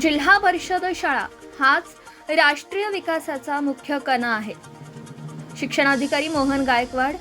जिल्हा परिषद शाळा हाच राष्ट्रीय विकासाचा मुख्य कणा आहे. शिक्षणाधिकारी मोहन गायकवाड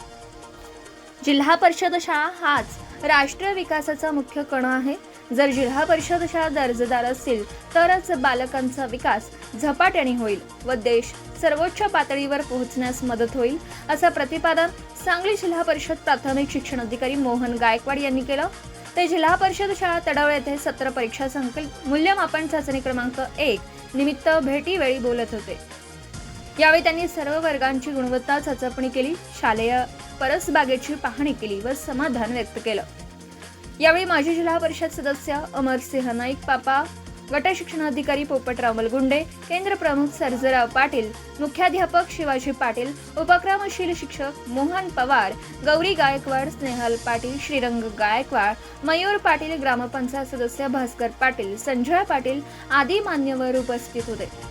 जिल्हा परिषद शाळा हाच राष्ट्रीय विकासाचा मुख्य कणा आहे. जर जिल्हा परिषद शाळा दर्जेदार असतील तरच बालकांचा विकास झपाट्याने होईल व देश सर्वोच्च पातळीवर पोहोचण्यास मदत होईल असं प्रतिपादन सांगली जिल्हा परिषद प्राथमिक शिक्षण अधिकारी मोहन गायकवाड यांनी केलं. ते जिल्हा परिषद शाळा तडावळ येथे सत्र परीक्षा संकल मूल्यमापन चाचणी क्रमांक एक निमित्त भेटीवेळी बोलत होते. यावेळी त्यांनी सर्व वर्गांची गुणवत्ता चाचपणी केली शालेय परसबागेची पाहणी केली व समाधान व्यक्त केलं. यावेळी माजी जिल्हा परिषद सदस्य अमरसिंह नाईक पापा गट शिक्षणाधिकारी पोपटराव मलगुंडे केंद्र प्रमुख सर्जराव पाटील मुख्याध्यापक शिवाजी पाटील उपक्रमशील शिक्षक मोहन पवार गौरी गायकवाड स्नेहल पाटील श्रीरंग गायकवाड मयूर पाटील ग्रामपंचायत सदस्य भास्कर पाटील संजय पाटील आदी मान्यवर उपस्थित होते.